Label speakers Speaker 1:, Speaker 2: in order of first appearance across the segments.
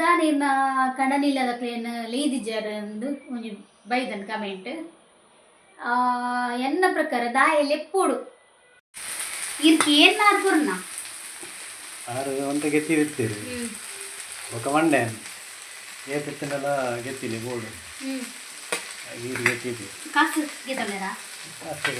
Speaker 1: ದಾನಿನ ಕಣನಿಲ್ಲದ plane ಲೇದಿಜರ್ ಎಂದು ಒಂಜಿ ಬೈದನ್ comment ಎನ್ನ ಪ್ರಕಾರ ದಾಯಲ್ಲಿ ಎಪ್ಪುಡು? ಇರ್ಕಿ ಏನ್ ಆರ್ಪುರ್ನ
Speaker 2: ಆರು ಒಂತ ಗೆತ್ತಿ ಇರ್ತೀರಿ. ఒక ಮಂಡೆ ಏಪಿತ್ತನೆಲ್ಲ ಗೆತ್ತಿಲಿ ಬೋರ್ಡು. ನೀರು ಗೆತ್ತಿದ್ವಿ
Speaker 1: ಕಾಸು ಗೆದ್ದಲ್ಲ
Speaker 2: ಅಷ್ಟೇ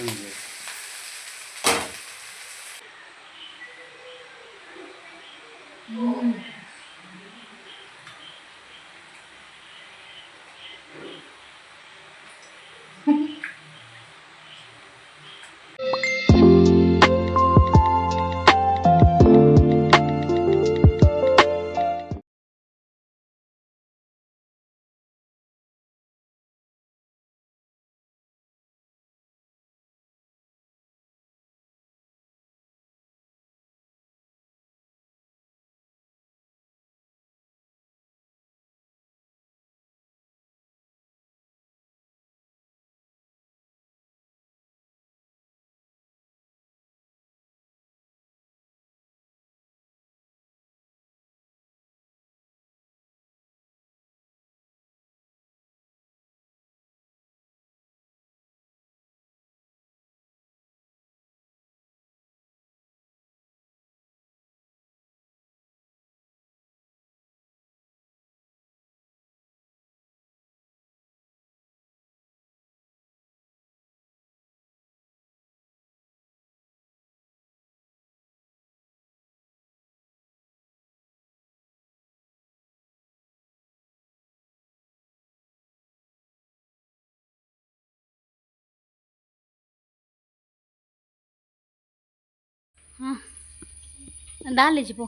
Speaker 2: ಬಂದಿದೆ
Speaker 1: దానిలేచి పో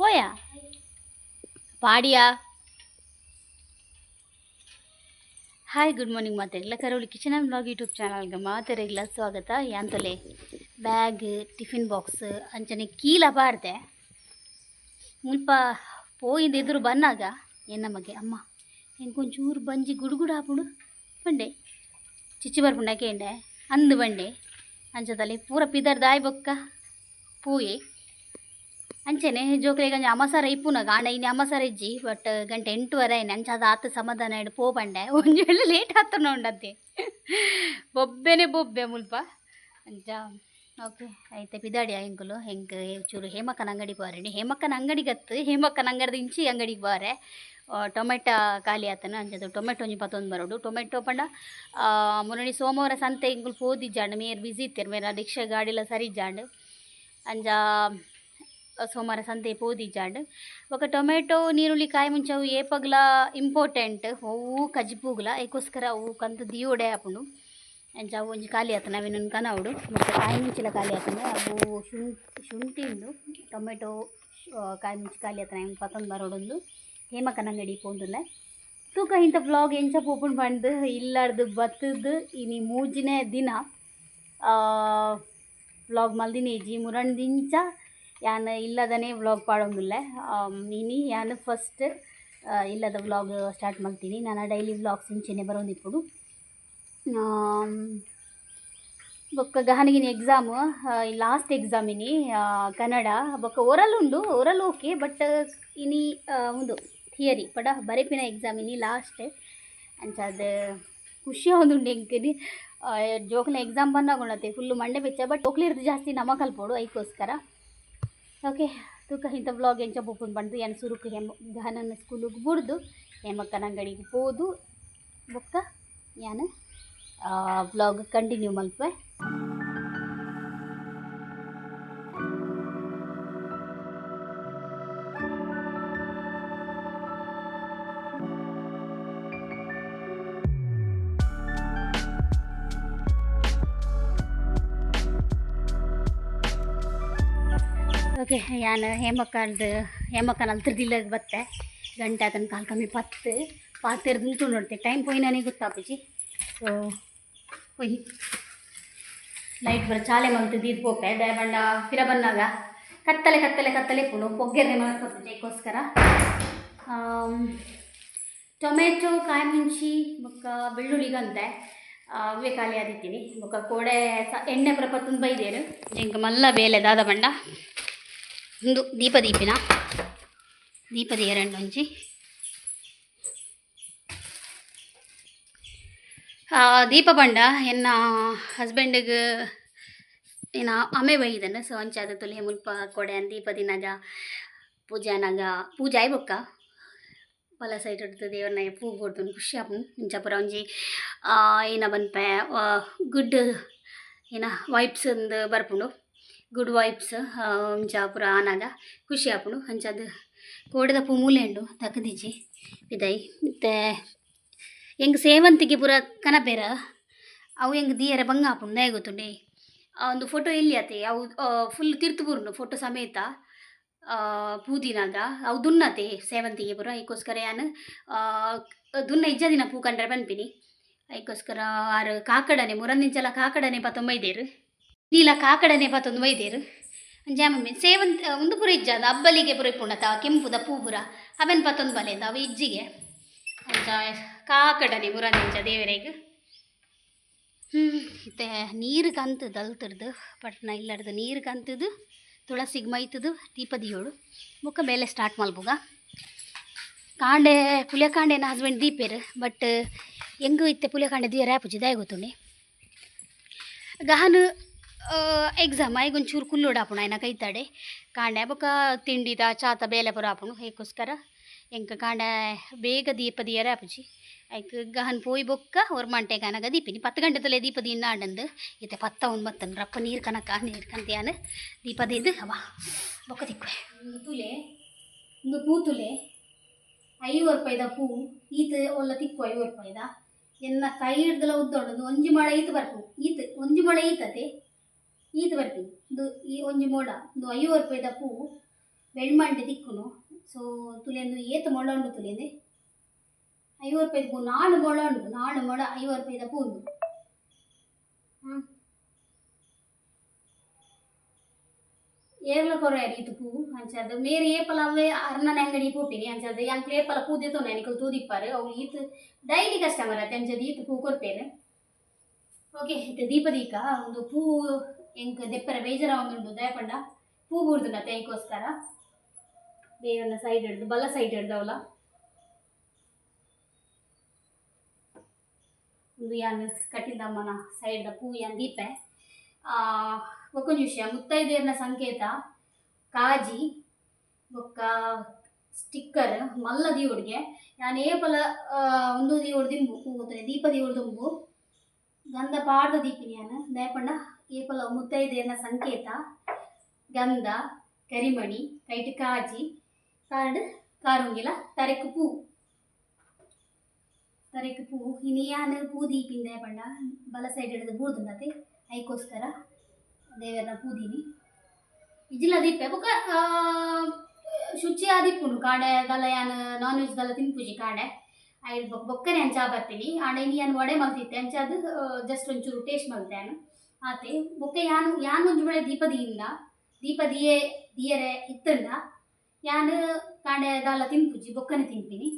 Speaker 1: పోయా ಪಾಡಿಯಾ ಹಾಯ್ ಗುಡ್ ಮಾರ್ನಿಂಗ್ ಮಾತೆಲ್ಲ Karoli kitchen and blog YouTube ಚಾನಲ್ಗೆ ಮಾತೆರೆಗ್ಲ ಸ್ವಾಗತ ಯಾಂತಲೆ ಬ್ಯಾಗ್ ಟಿಫಿನ್ ಬಾಕ್ಸ್ ಅಂಚನೆ ಕೀಲ ಬಾರ್ದೆ ಮುಲ್ಪ ಪೋಯಿಂದ ಎದುರು ಬನ್ನಾಗ ಎನ್ನಮಗೆ ಅಮ್ಮ ಎಂಕೊಂಚೂರು ಬಂಜಿ ಗುಡುಗುಡು ಹಾಪುಡು ಬಂಡೆ ಚಿಚ್ಚಿ ಬರ್ಪುಂಡ ಕೇಂಡೆ ಅಂದು ಬಂಡೆ ಅಂಚದಲ್ಲಿ ಪೂರ ಪಿದರ್ ದಾಯ್ ಬೊಕ್ಕ ಪೂಯೆ. ಅಂಚೆನೆ ಜೋಕ್ಲೆಗ್ ಅಂಚ ಅಮಸಾರ ಇಪ್ಪುನ ಆಂಡ ಇನ್ನು ಅಮಸಾರ ಇಜ್ಜಿ, ಬಟ್ ಗಂಟೆ ಎಂಟುವರೆ ಆಯ್ನ ಅಂಚೆ ಅದು ಆತ ಸಮಾಧಾನ ಇಡು, ಪೋ ಬಂಡೆ. ಒಂಜಿ ವೇಳೆ ಲೇಟ್ ಆತನ ಉಂಡದ್ದೆ. ಬೊಬ್ಬೆನೆ ಬೊಬ್ಬೆ ಮುಲ್ಪ. ಅಂಚ, ಓಕೆ ಐತೆ ಪಿದಾಡಿ ಹೆಂಗುಲು. ಹೆಂಗೆ, ಚೂರು ಹೇಮಕ್ಕನ ಅಂಗಡಿಗೆ ಬಾರಣಿ ಹೇಮಕ್ಕನ ಅಂಗಡಿಗೆ ಹತ್ತು ಹೇಮಕ್ಕನ ಅಂಗಡಿದ ಇಂಚಿ ಅಂಗಡಿಗೆ ಬಾರೆ. ಟೊಮೆಟೊ ಖಾಲಿ ಆತನ, ಅಂಚದು ಟೊಮೆಟೊ ಒಂಜಿ ಪತ್ತೊಂದು ಬರೋಡು. ಟೊಮೆಟೊ ಪಂಡ ಮುರಣಿ ಸೋಮವಾರ ಸಂತೆ ಇಂಗುಲು ಪೋದಿ ಜಾಂಡ್ ಮೇರ್ ಬಿಸಿ ಇತ್ತೀರ್, ಮೇರ ರಿಕ್ಷಾ ಗಾಡಿಲ ಸರಿ ಜಾಂಡ್ ಅಂಜ ಸೋಮವಾರ ಸಂತೆ ಪೋದಿ ಜಾಂಡ್ ఒక ಟೊಮೆಟೊ ನೀರುಳ್ಳಿ ಕಾಯಿ ಮುಂಚೆ ಅವು ಏಪಗ್ಲ ಇಂಪಾರ್ಟೆಂಟ್ ಅವು ಕಜಿಪುಗ್ಲ ಏಕೋಸ್ಕರ ಅವು ಕಂತು ದಿಯೋಡೆ ಆಪುಂಡು ಅಂಚ ಅವು ಒಂಜಿ ಖಾಲಿ ಆತನ ಅವಿನ ಕನವಡು ಮತ್ತು ಕಾಯಿ ಮುಂಚಿಲ ಖಾಲಿ ಆತನ, ಅವು ಶುಂ ಶುಂಠಿ ಉಂಡು ಟೊಮೆಟೊ ಕಾಯಿ ಮುಂಚಿ ಖಾಲಿ ಆತನ ಪತೊಂದು ಬರೋಡೊಂದು ಹೇಮಕನ ಅಂಗಡಿ ಪೋಂದುಲ್ಲ. ತೂಕ ಇಂಥ ವ್ಲಾಗ್ ಎಂಚ ಪೋಪುಂಡು ಪಂಡು ಇಲ್ಲಾರ್ದು ಬತ್ತದು, ಇನಿ ಮೂಜಿನೇ ದಿನ. ವ್ಲಾಗ್ ಮುರಣ್ ದಿಂಚ ಯಾನ್ ಇಲ್ಲದನೇ ವ್ಲಾಗ್ ಪಾಡೋಂಗಿಲ್ಲ. ನೀನು ಯಾನು ಫಸ್ಟ್ ಇಲ್ಲದ ಬ್ಲಾಗ್ ಸ್ಟಾರ್ಟ್ ಮಾಡ್ತೀನಿ ನಾನು ಡೈಲಿ ವ್ಲಾಗ್ಸ್ ಇಂಚೆನೆ ಬರೋಂದಿಪ್ಪುಡು. ಬೊಕ್ಕ ಗಹನಗಿನ ಎಕ್ಸಾಮ್ ಲಾಸ್ಟ್ ಎಕ್ಸಾಮ್ ಇನಿ ಕನ್ನಡ. ಬೊಕ್ಕ ಓರಲ್ ಉಂಡು ಓರಲ್ ಓಕೆ ಬಟ್ ಇನಿ ಒಂದು ಥಿಯರಿ ಪಡ ಬರೆಪಿನ ಎಕ್ಸಾಮ್ ಇನಿ ಲಾಸ್ಟ್ ಅಂಚಾದ ಖುಷಿ ಆವೊಂದುಂಡು ಎಂಕನಿ ಜೋಕ್ಲ ಎಕ್ಸಾಮ್ ಬಂದಾಗೊಳತ್ತೆ ಫುಲ್ಲು ಮಂಡೆ ಬೆಚ್ಚ ಬಟ್ ಓಕ್ಲಿರ್ದು ಜಾಸ್ತಿ ನಮ ಕಲ್ಪೋಡು ಐಕೋಸ್ಕರ ಓಕೆ ತೂಕ, ಇಂಥ ಬ್ಲಾಗ್ ಎಂಚ ಬುಪ್ಪುನ್ ಬಂದು, ಏನು ಸುರುಕು ಹೆಮ್ಮ ಗಹನನ ಸ್ಕೂಲಿಗೆ ಬುಡ್ದು ಹೆಮ್ಮಕ್ಕನ ಅಂಗಡಿಗೆ ಹೋದು ಬೊಕ್ಕ ಏನು ಬ್ಲಾಗ್ ಕಂಟಿನ್ಯೂ ಮಲ್ಪೆ. ಓಕೆ ಯಾನ ಹೇಮಕ್ಕಂದು ಹೇಮಕ್ಕನ ಅಲ್ತಿರ್ದಿಲ್ಲದ ಬತ್ತೆ. ಗಂಟೆ ಅದನ್ನು ಕಾಲು ಕಮ್ಮಿ ಪತ್ತು ನಿಂತು ನೋಡ್ತೆ. ಟೈಮ್ ಪೋಯಿ ನನಗೆ ಗೊತ್ತಾಪುಜಿ ಸೊ ಪೊಯ್ ಲೈಟ್ ಬರ ಚಾಲೆ ಮಂತು ದೀದ್ ಪೋಪೆ ದಯಬಂಡ ಫಿರ ಬಂದಾಗ ಕತ್ತಲೆ ಕತ್ತಲೆ ಕತ್ತಲೆ ಪುನು ಪೊಗ್ಗೆರೆ ಮಾಡ್ಕೊಡ್ತದೆ ಅದಕ್ಕೋಸ್ಕರ ಟೊಮೆಟೊ ಕಾಯಿ ಮುಂಚಿ ಬೊಕ್ಕ ಬೆಳ್ಳುಳ್ಳಿಗಂತೆ. ಅವೇ ಖಾಲಿ ಆದಿತ್ತೀನಿ ಬೊಕ್ಕ ಕೋಡೆ ಎಣ್ಣೆ ಪ್ರಪ ತುಂಬ ಇದೆಯೇನು ಹಿಂಗೆ ಮಲ್ಲ ಬೇಲೆ ದಾದ ಬಂಡ. ಒಂದು ದೀಪ ದೀಪಿನ ದೀಪದ ಎರಡು ಒಂಜಿ ಆ, ದೀಪ ಬಂಡ ಎನ್ನ ಹಸ್ಬೆಂಡಿಗೆ ಏನ ಅಮೆ ಬೈದನ ಸೊ ಅಂಚಾದ ತುಲೆ ಮುಲ್ಪ ಕೊಡೆ ಅನ್ ದೀಪ ದಿನಗ ಪೂಜಾನಾಗ ಪೂಜೆ ಆಯ್ಬೊಕ್ಕ ಪಲ ಸೈಡ್ ಹಿಡ್ದು ದೇವ್ರನ್ನ ಪೂ ಕೊಡ್ತು ಖುಷಿ ಆಪು ಇಂಚಾಪುರ ಒಂಜಿ ಆ, ಏನ ಬನ್ಪೆ ಗುಡ್ ಏನ ವೈಬ್ಸ್ ಒಂದು ಬರ್ಪುಂಡು ಗುಡ್ ವೈಬ್ಸ್ ಇಂಚಾಪುರ ಆನಾದ, ಖುಷಿ ಆಪುಂಡು ಹಂಚದ, ಕೋಡದ ಉಂಡು ತಕದಿಜಿ ಇದಾಯಿ ಮತ್ತೆ ಎಂಗ್ ಸೇವಂತಿಗೆ ಪುರ ಕನಪೇರ ಅವು ಎಂಗ್ ದಿಯರೆ ಬಂಗ ಗೊತ್ತುಂಡೆ ಆ, ಒಂದು ಫೋಟೋ ಇಲ್ಲಿ ಅತಿ ಅವು ಫುಲ್ ತಿರ್ತುಪುರ್ನು ಫೋಟೋ ಸಮೇತ ಪೂದಿನಾಗ ಅವು ದುನ್ನತೆ ಸೇವಂತಿಗೆ ಪುರ ಅದಕ್ಕೋಸ್ಕರ ಯಾನು ದುನ್ನ ಇಜ್ಜ ದಿನ ಪೂ ಕಂಡ್ರೆ ಬನ್ಪಿನಿ ಅದಕ್ಕೋಸ್ಕರ ಆರು ಕಾಕಡನೆ ಮುರಂದಿಂಚಲ ಕಾಕಡನೆ ಪತ್ತೊಂಬೈದೇರು ನೀಲ ಕಾಕಡನೆ ತೊಂದು ವೈದ್ಯರು ಜಾಮಮ್ಮಿ ಸೇವಂತ ಒಂದು ಪುರ ಇಜ್ಜ ಅದು, ಅಬ್ಬಲಿಗೆ ಪುರ ಇಪ್ಪುಂಡತ ಕೆಂಪುದ ಪೂ ಪುರ. ಅವೆನ್ ಪತ್ತೊಂದು ಬಲೆದ ಅವು ಇಜ್ಜಿಗೆ. ಕಾಕಡನೆ ಕಾಕಡನೆ ನಿಂಜ ದೇವರಿಗೆ. ಹ್ಞೂ ಮತ್ತೆ ನೀರು ಕಂತದ ಅಲ್ತರ್ದು ಪಟ್ನ ಇಲ್ಲಡ್ದು ನೀರು ಕಂತದ್ದು ತುಳಸಿಗೆ ಮೈತದು ದೀಪದಿಯೋಳು ಮುಖ ಮೇಲೆ ಸ್ಟಾರ್ಟ್ ಮಾಡ್ಬೋಗ? ಕಾಂಡೆ ಪುಲಿಯಕಾಂಡೆನ ಹಸ್ಬೆಂಡ್ ದೀಪೇರು ಬಟ್ ಹೆಂಗೂ ಇತ್ತೆ ಪುಲಿಯಕಾಂಡೆ ದೀರ ಪೂಜೆ, ದಾಯ ಗೊತ್ತುಂಡೆ. ಗಹನು ಎಕ್ಸಾಮ್ ಐ ಒಂಚೂರು ಕುಲ್ಲೋಡಾಪುಣ ಆಯ್ನ ಕೈತಾಡೆ. ಕಾಂಡೆ ಬೊಕ ತಿಂಡಿದ ಚಾತ ಬೇಲೆ ಪುರ ಆಪಣು ಹೇಗೋಸ್ಕರ ಎಂಕ ಕಾಂಡೆ ಬೇಗ ದೀಪ ದಿಯರ ಆಪುಜಿ. ಐಕ್ ಗಹನ್ ಪೋಯ್ ಬೊಕ್ಕ ಅವ್ರ ಮಂಟೆ ಕನಗ ದೀಪಿನಿ. ಪತ್ತು ಗಂಟೆ ತಲೆ ದೀಪ ದಿನ ಆಡಂದು, ಇತ್ತೆ ಪತ್ತ ಒಂದು ಮತ್ತನ್ ರಪ್ಪ ನೀರು ಕನಕ, ನೀರು ಕಂತಿಯಾನ, ದೀಪ ದೇದು ಅವ ಬೊಕ್ಕ ಒಂದು ತುಲೆ, ಒಂದು ಪೂ ತುಲೆ ಐವತ್ತು ಪೂ, ಈತ ಒಲ್ಲ ತಿಕ್ಕು ಐವತ್ತು ರೂಪಾಯಿದ. ಎನ್ನ ಕೈ ಹಿಡ್ದೆಲ್ಲ ಉದ್ದೊಂಡು ಒಂಜಿ ಮಳೆ ಈತ ಬರ್ಪು. ಈತ ಒಂಜಿ ಮಳೆ ಈತತೆ ಈತ ಬರ್ತೀನಿ. ಒಂದು ಈ ಒಂಜಿ ಮೋಡ, ಒಂದು ಐವತ್ತು ರೂಪಾಯಿದ ಪೂ ಬೆಳ್ಮಂಡೆ ತಿಕ್ಕುನು ಸೊ ತುಲೆಂದು ಏತ ಮೊಳ ಉಂಡು ತುಲೆಂದೆ. ಐವತ್ತು ರೂಪಾಯಿದ ಪೂ ನಾಡು ಮೊಳ ಉಂಡು ನಾಡು ಮೊಳ ಐವತ್ತು ರೂಪಾಯಿದ ಪೂ ಉಂಡು ಹಾಂ. ಏರ್ಲ ಕೊರೆ ಅರಿತು ಪೂ ಅಂಚದು ಮೇರೆ ಏಪಲ ಅವೇ ಅರ್ನನೆ ಅಂಗಡಿ ಪೋಪಿನಿ ಅಂಚದು ಎಂಕ್ ಏಪಲ ಪೂ ದಿತ್ತೋನೆ ಅನಿಕಲ್ ತೂದಿಪ್ಪಾರು. ಅವು ಈತ್ ಡೈಲಿ ಕಸ್ಟಮರ್ ಅತ್ತೆ ಅಂಚದು ಈತ್ ಪೂ ಕೊರ್ಪೇರು ಓಕೆ ಇದು ದೀಪದೀಕ. ಒಂದು ಪೂ ಎಂಕ್ ದೆಪ್ಪರ ಬೇಜಾರ ಒಂದುಂಡು ದಯಪಂಡ ಪೂ ಬೂರ್ದುಂಡತ್ತೆ ಅದಕ್ಕೋಸ್ಕರ ದೇವನ ಸೈಡ್ ಹಿಡ್ದು ಬಲ್ಲ ಸೈಡ್ ಹಿಡ್ದವಲ್ಲ ಒಂದು ಯಾನ್ ಕಟ್ಟಿದಮ್ಮನ ಸೈಡ್ ಪೂ ಯಾನ್ ದೀಪೆ ಒಕ್ಕೊಂದು ವಿಷಯ ಮುತ್ತೈದೆಯರ್ನ ಸಂಕೇತ ಕಾಜಿ ಬೊಕ್ಕ ಸ್ಟಿಕ್ಕರ್ ಮಲ್ಲ ದೀವುಡ್ಗೆ ನಾನು ಏಪಲ ಆ, ಒಂದು ದೀವುಡ್ ದಿಂಬು ಕೂಗುತ್ತದೆ ದೀಪ ದೀವುಡ್ ದಿಂಬು ಗಂಧ ಪಾಡ್ದ ದೀಪಿನಿ ನಾನು ದಯಪಂಡ ಏಪಲ ಮುತ್ತೈದೆಯನ್ನ ಸಂಕೇತ, ಗಂಧ, ಕರಿಮಣಿ ಕೈಟ್ ಕಾಜಿ ಕಾರ್ಡ್ ಕಾರುಂಗಿಲ ತರೆಕು ಪೂ ತರೆಕು ಪೂ ಇನಿಯಾನ ಪೂ ದೀಪಿಂದ ಪಂಡ ಬಲ ಸೈಡ್ ಹಿಡಿದು ಬೂರ್ದುಂಡತೆ ಅದಕ್ಕೋಸ್ಕರ ದೇವರನ್ನ ಪೂದೀನಿ. ಇಜಿಲ ದೀಪೆ ಬೊಕ ಶುಚಿ ಆದಿಪ್ಪುಂಡು ಕಾಡೆ ದಲ ಯಾನ್ ನಾನ್ ವೆಜ್ ದಲ ತಿನ್ಪುಜಿ ಕಾಡೆ. ಐದು ಬೊಕ್ಕ ಬೊಕ್ಕನೆ ಅಂಚಾ ಬರ್ತೀನಿ. ಆಂಡ ಇನಿಯಾನ ವಡೆ ಮಲ್ತಿತ್ತೆ. ಅಂಚಾದ ಜಸ್ಟ್ ಒಂಚೂರು ಟೇಸ್ಟ್ ಮಲ್ತೇನು ಆತೆ ಬೊಕ್ಕೆ ಯಾನು ಯಾನ್ ಒಂದು ಬಳೆ ದೀಪದಿಯಿಂದ ದೀಪ ದೀಪದಿಯೇ, ದಿಯರೆ ಇತ್ತಲ್ಲ ಯಾನ್ ಕಾಂಡೆ ದಾಲ ತಿನ್ಪುಜಿ ಬೊಕ್ಕನೆ ತಿನ್ಪಿನಿ.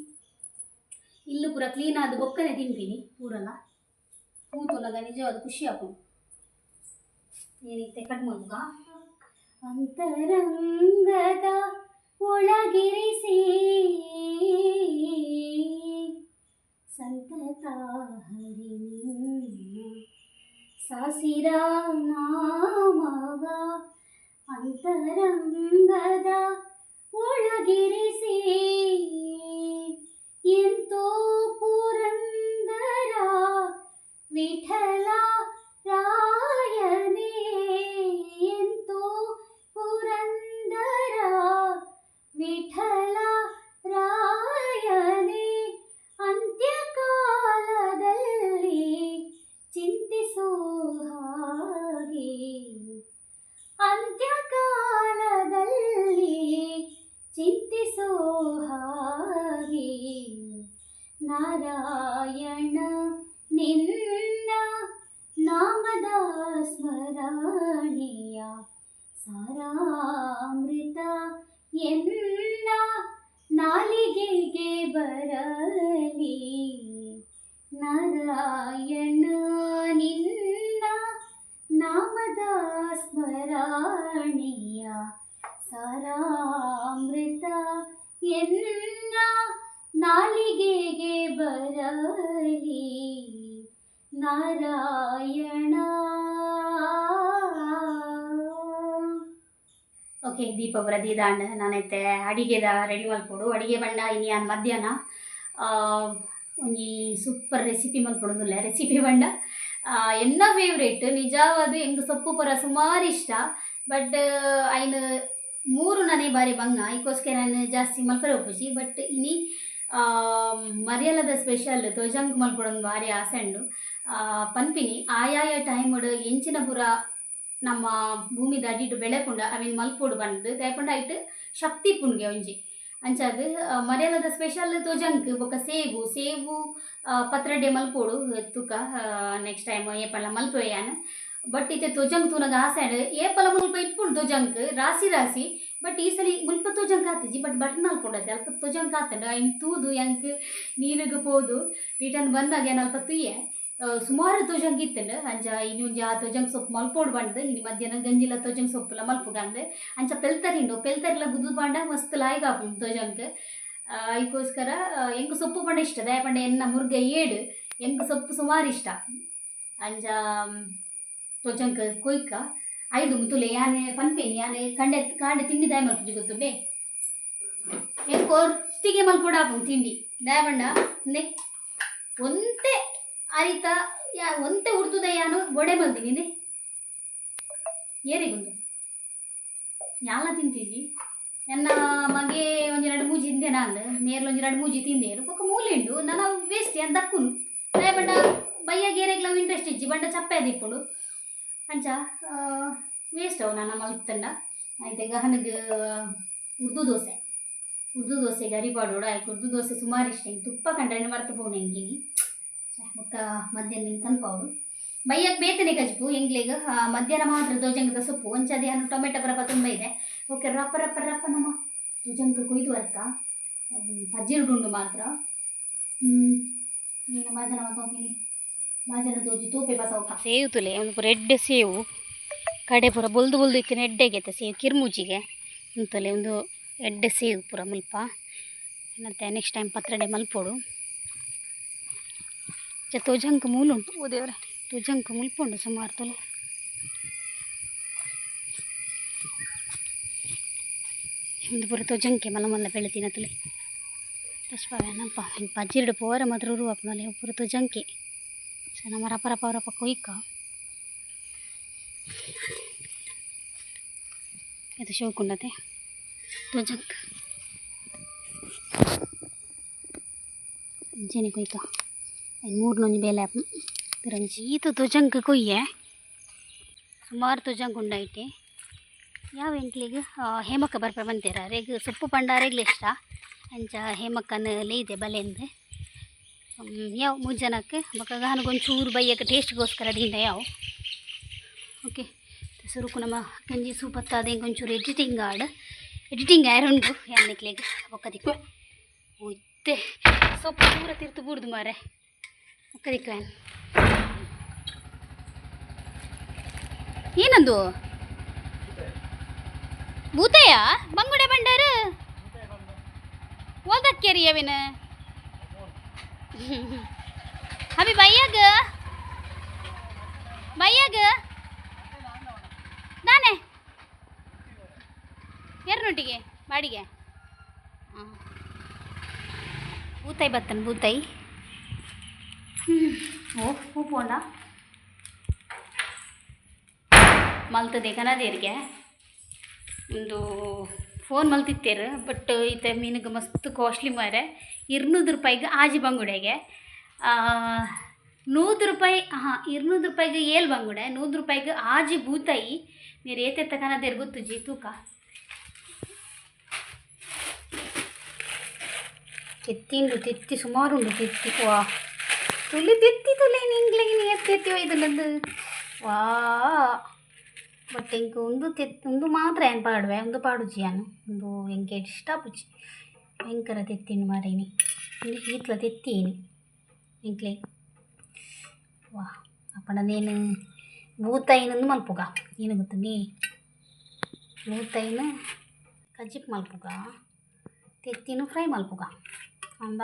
Speaker 1: ಇಲ್ಲು ಪೂರ ಕ್ಲೀನ್ ಆದ ಬೊಕ್ಕನೆ ತಿನ್ಪಿನಿ, ಪೂರಲ್ಲ. ಕೂತೊಲಗ ನಿಜವಾದ ಖುಷಿ ಆಪುಂಡು ಏನೈತೆ, ಕಟ್ ಮಾಡುವ ಅಂತರಂಗದ ಒಳಗಿರಿಸಿ, ಸಂತತ ಹರಿನಿನ್ನ ಸಾಸಿರ ನಾಮವ ಅಂತರಂಗದ ಒಳಗಿರಿಸಿ ಎಂತೋ ಪುರಂದರ ವಿಠಲ ರಾಯನೇ ಎಂತೋ ಪುರಂದರ ವಿಠಲ ಅಂತ್ಯಕಾಲದಲ್ಲಿ ಚಿಂತಿಸೋ ಹಾಗೆ ಎನ್ನ ನಾಲಿಗೆಗೆ ಬರಲಿ. ನಾರಾಯಣ. ಓಕೆ ದೀಪ ಬರದಿ ದಾಂಡ ನಾನೈತೆ ಅಡಿಗೆದ ರೆಡಿ ಮಲ್ಪೊಡು ಅಡಿಗೆ ಬಣ್ಣ ಇನ್ನು ಮಧ್ಯಾಹ್ನ. ಒಂಜಿ ಸೂಪರ್ ರೆಸಿಪಿ ಮಲ್ಪಡೋದಿಲ್ಲ ರೆಸಿಪಿ ಆ, ಎನ್ನ ಫೇವ್ರೇಟ್ ನಿಜವಾದ ಎಂಗ್ ಸೊಪ್ಪು ಪರ ಸುಮಾರು ಇಷ್ಟ. ಬಟ್ ಐನ್ ಮೂರು ನನೆ ಬಾರಿ ಬಂಗ ಇದಕ್ಕೋಸ್ಕರ ನಾನು ಜಾಸ್ತಿ ಮಲ್ಪರೆ ಒಪ್ಪಿಸಿ ಬಟ್ ಇನಿ ಮರ್ಯಾಲದ ಸ್ಪೆಷಲ್ ತೋಜಂಕ್ ಮಲ್ಪೊಡೊಂದು ಬಾರಿ ಆಸೆ ಉಂಡು ಆ, ಪನ್ಪಿನಿ ಆಯಾಯ ಟೈಮ್ ಎಂಚಿನ ಪುರ ನಮ್ಮ ಭೂಮಿ ಅಡಿಟ್ಟು ಬೆಳೆಪುಂಡ ಮೀನ್ ಮಲ್ಪೊಡು ಬಂದು ತೇಪುಂಡ ಐಟ್ ಶಕ್ತಿ ಪುಣ್ಗೆ ಒಂಜಿ. ಅಂಚಾದ್ ಮರ್ಯಾಲದ ಸ್ಪೆಷಲ್ ತೋಜಂಕ್ ಬೊಕ್ಕ ಸೇವು ಸೇಬು ಪತ್ರಡ್ಡೆ ಮಲ್ಪೋಡು ತುಕ ನೆಕ್ಸ್ಟ್ ಟೈಮ್ ಏಪಲ್ಲ ಮಲ್ಪೊಯ್ಯಾನ ಬಟ್ ಇತ್ತೆ ತೋಜಂಗ್ ತೂನಗ ಆಸೆ ಉಂಡು ಏಪಲ ಮುಲ್ಪ ಇಪ್ಪುಂಡು ತೋಜಂಕ್, ರಾಸಿ ರಾಸಿ, ಬಟ್ ಈ ಸಲ ಮುಲ್ಪ ತೋಜಂಗ್ ಆತಿಜಿ ಬಟ್ ಬಟನ್ ಮಲ್ಪೊಂಡತೆ ಅಲ್ಪ ತೋಜಂಗ್ ಆತಂಡ ಐನ್ ತೂದು ಎಂಕ್ ನೀರಿಗೆ ಪೋದು, ರಿಟರ್ನ್ ಬಂದಾಗ ಏನು ಅಲ್ಪ ತುಯ್ಯೆ ಸುಮಾರು ತೋಜಂಗ್ ಇತ್ತಂಡು ಅಂಚ ಇನ್ನೊಂಜಿ ಆ ತೋಜಂಕ್ ಸೊಪ್ಪು ಮಲ್ಪೋಡು ಬಂದು ಇನ್ನು ಮಧ್ಯಾಹ್ನ ಗಂಜಿಲ ತೋಜಂಗ್ ಸೊಪ್ಪುಲ ಮಲ್ಪುಗಂದು ಅಂಚ ಪೆಲ್ತರಿಂಡು ಪೆಲ್ತರಿಲ ಗುದ್ದು ಪಾಂಡ ಮಸ್ತ್ ಲಾಯ್ಗ ಆಪುಂಡು ತೋಜಂಕ್. ಅದಕ್ಕೋಸ್ಕರ ಎಂಕ್ ಸೊಪ್ಪು ಪಂಡ ಇಷ್ಟ, ದಯಪಂಡ ಎನ್ನ ಮುರ್ಗ ಏಡು ಎಂಕ್ ಸೊಪ್ಪು ಸುಮಾರು ಇಷ್ಟ. ಅಂಚ ತೋಜಂಕ್ ಕೊಯ್ಕ. ಐದು ಮುತುಲೆ ಯಾನೆ ಪನ್ಪೇನಿ ಯಾನೆ ಕಂಡೆ, ಕಾಂಡೆ ತಿಂಡಿ ದಯ ಮಲ್ಪುಜಿ ಗೊತ್ತುಂಡೆ ಒಟ್ಟಿಗೆ ಮಲ್ಪೋಡು ಆಪುಂಡು ತಿಂಡಿ? ದಾಯ ಬಣ್ಣ, ನೆ, ಒಂತೆ ಅರಿತ, ಯಾ, ಒಂತೆ ಉಡ್ತುದ ಯಾನು ನೆ? ಏರಿ ಏರಿಗೊಂದು ಯಾಲ ತಿಂತೀಜಿ? ಎನ್ನ ಮಗೆ ಒಂಜಿ ಎರಡು ಮೂಜಿ ತಿಂದೆ ನಾನು ನೇರ್ಲ ಒಂಜಿ ಎರಡು ಮೂಜಿ ತಿಂದೆ ಪಕ್ಕ ಮೂಲೆಂಡು ನನ್ನ ವೇಸ್ಟ್ ಅಂತ ದಕ್ಕುನು. ಅದೇ ಬಂಡ ಬಯ್ಯ ಗೇರೆಗ್ಲ ಇಂಟ್ರೆಸ್ಟ್ ಇಜ್ಜಿ ಬಂಡ ಚಪ್ಪೆ ದಿಪ್ಪುಂಡು. ಅಂಚ ವೇಸ್ಟ್ ಅವು ನನ್ನ ಮಲ್ತಂಡ ಆಯ್ತು ಈಗ ಉರ್ದು ದೋಸೆ. ಉರ್ದು ದೋಸೆ ಗರಿ ಅರಿಪಾಡೋಡು ಆಯ್ತು ಉರ್ದು ದೋಸೆ ಸುಮಾರು ಇಷ್ಟ. ಹಿಂಗೆ ತುಪ್ಪ ಕಂಡ್ರೆ ಮರ್ತು ಬೋಣ ಹೆಂಗಿನಿ ಮುಕ್ಕ ಮಧ್ಯಾಹ್ನ ನಿಂಗೆ ಕನ್ಪಾವುಡು ಬೈಯಕ್ಕೆ ಬೇತನೆ ಕಜ್ಪು ಹೆಂಗ್ಲೀಗ? ಮಧ್ಯಾಹ್ನ ಮಾತ್ರ ದೋಜಂಗದ ಸೊಪ್ಪು. ಒಂಚದಿ ಹಣ್ಣು ಟೊಮೆಟೊ ಪ್ರಪ ತುಂಬ ಇದೆ. ಓಕೆ, ರಪ್ಪ ರಪ್ಪ ರಪ್ಪ ನಮ್ಮ. ದೋಜಂಗ ಕೊಯ್ದು ವರ್ಕ. ಪಜ್ಜಿರುಡುಂಡು ಮಾತ್ರ. ನೀನು ಮಾಜನ ಮತ್ತೊಂದಿನಿ ಸೇವು ತುಲೆ ಒಂದು ರೆಡ್ ಎಡ್ಡೆ ಸೇವು. ಕಡೆ ಪೂರ ಬೊಲ್ದು ಬೊಲ್ದು ಇತ್ತಿನ ಎಡ್ಡೆಗೆ ಸೇವು ಕಿರ್ಮುಜಿಗೆ. ಅಂತಲೆ ಒಂದು ಎಡ್ಡೆ ಸೇವು ಪೂರ ಮುಲ್ಪ. ಮತ್ತೆ ನೆಕ್ಸ್ಟ್ ಟೈಮ್ ಪತ್ರಡೆ ಮಲ್ಪೋಡು. ಚ ತೋಜಂಕ ಮೂಲುಂಟು. ಓ ದೇವ್ರೆ. ತೋಜಂಕ ಮುಲ್ಪುಂಡು ಸುಮಾರು ತುಲೆ. ಒಂದು ಪೂರ ತೋಜಂಕೆ ಮಲ್ಲ ಮಲ್ಲ ಬೆಳೆತಿನ ತುಲೆ. ಪುಷ್ಪವೇನಪ್ಪ ಪಜ್ಜಿರ್ಡು ಪೋರ ಮಾತ್ರ ಉರುವಪ್ಪನಲ್ಲಿ ಪೂರ ತೋಜಂಕೆ. ಸೊ ನಮ್ಮ ರಪ ಅವರಪ್ಪ ರಪ ಕೊಯ್ಕ ಇದು ಶೋಕುಂಡತೆ ತೋಜಂಕ್ ಅಂಚೆನೆ ಕೊಯ್ಕ ಮೂರ್ನೊಂಜಿ ಬೇಲೆ ತಿರಂಜಿ ಈತ ತುಜಂಕ್ ಕೊಯ್ಯೆ ಸುಮಾರು ತುಜಂಕ್ ಉಂಡೈತೆ ಯಾವ ಎಂಕ್ಲಿಗೆ ಹೇಮಕ್ಕ ಬರ್ಪ ಬಂತೀರ ರೇಗ್ ಸೊಪ್ಪು ಪಂಡ ರೇಗ್ಲಿ ಇಷ್ಟ ಅಂಚ ಹೇಮಕ್ಕನ ಲೇದೆ ಬಲೆಂದು ಯಾವ ಮೂರು ಜನಕ್ಕೆ? ಬೊಕ್ಕ ಗಾನಗೊಂಚೂರು ಬೈಯಕ್ಕೆ ಟೇಸ್ಟ್ಗೋಸ್ಕರ ದಿಂದ ಯಾವ? ಓಕೆ ಸುರುಕು ನಮ್ಮ ಗಂಜಿ ಸೂಪತ್ತಾದ ಒಂಚೂರು ಎಡಿಟಿಂಗ್ ಆಡ್ ಎಡಿಟಿಂಗ್ ಆರುಂಡು ಯಾನ್ನಿಕ್ಲಿಗೆ ಬೊಕ್ಕದಿಕ್ಕು ಒಯ್ತೆ. ಸೊಪ್ಪು ಪೂರ ತಿರ್ತು ಬೂರ್ದು ಮಾರೆ ಬೊಕ್ಕದಿಕ್ಕು ಏನು ಏನಂದು? ಭೂತಯ್ಯ ಬಂಗುಡೆ ಬಂಡಾರ ರೀ ಅವಿನ ಅಭಿ ಬಯ್ಯಾಗ ಬಯ್ಯಾಗ ನಾನೇ ಎರನೊಟ್ಟಿಗೆ ಬಾಡಿಗೆ ಹಾಂ ಬೂತಾಯಿ ಬತ್ತನ್ ಬೂತಾಯಿ ಓ ಹೂ ಪೋಂಡ ಮಲ್ತದೆ ಕನದೇರಿಗೆ ಒಂದು ಫೋನ್ ಮಲ್ತಿತ್ತೇರು ಬಟ್ ಈತ ಮೀನಿಗೆ ಮಸ್ತ್ ಕಾಸ್ಟ್ಲಿ ಮಾರೆ ಇರ್ನೂರು ರೂಪಾಯಿಗೆ ಆಜಿ ಬಂಗುಡೆಗೆ ನೂರು ರೂಪಾಯಿ ಹಾಂ ಇರ್ನೂರು ರೂಪಾಯಿಗೆ ಏಳು ಬಂಗುಡೆ ನೂರು ರೂಪಾಯಿಗೆ ಆಜಿ ಬೂತಾಯಿ మీరు ఏ తెత్తకన్నా తిరుగుతుజి తూక తెత్తిండు తెత్తి సుమారు ఉండు తెత్తి వా ತುಲಿ ತೆತ್ತಿ ತುಲೆ ನಿಂಗ್ಲಿಗೆ ನೀ ಎತ್ತೆತ್ತಿ ಒಯ್ದಲ್ಲದ್ದು ವಾ ಬಟ್ ಇಂಕ ಒಂದು ತೆತ್ ಒಂದು ಮಾತ್ರ ಏನು ಪಾಡುವೆ ಒಂದು ಪಾಡುಜಿ ನಾನು ಒಂದು ಎಂಕೆ ಇಷ್ಟ ಪುಜಿ ಭಯಂಕರ ತೆತ್ತಿನ ಮಾರೇನಿ ಒಂದು ಈತ್ಲ ತೆತ್ತೀನಿ ಎಂಕ್ಲೆ ವಾ ಅಪ್ಪಣದೇನು ಬೂತಾಯಿನೊಂದು ಮಲ್ಪುಗ ಏನು ಗೊತ್ತಂಡಿ ಬೂತಾಯಿನ ಕಜ್ಜಿಪ್ ಮಲ್ಪುಗ ತೆತ್ತಿನೂ ಫ್ರೈ ಮಲ್ಪುಗ ಅಂದ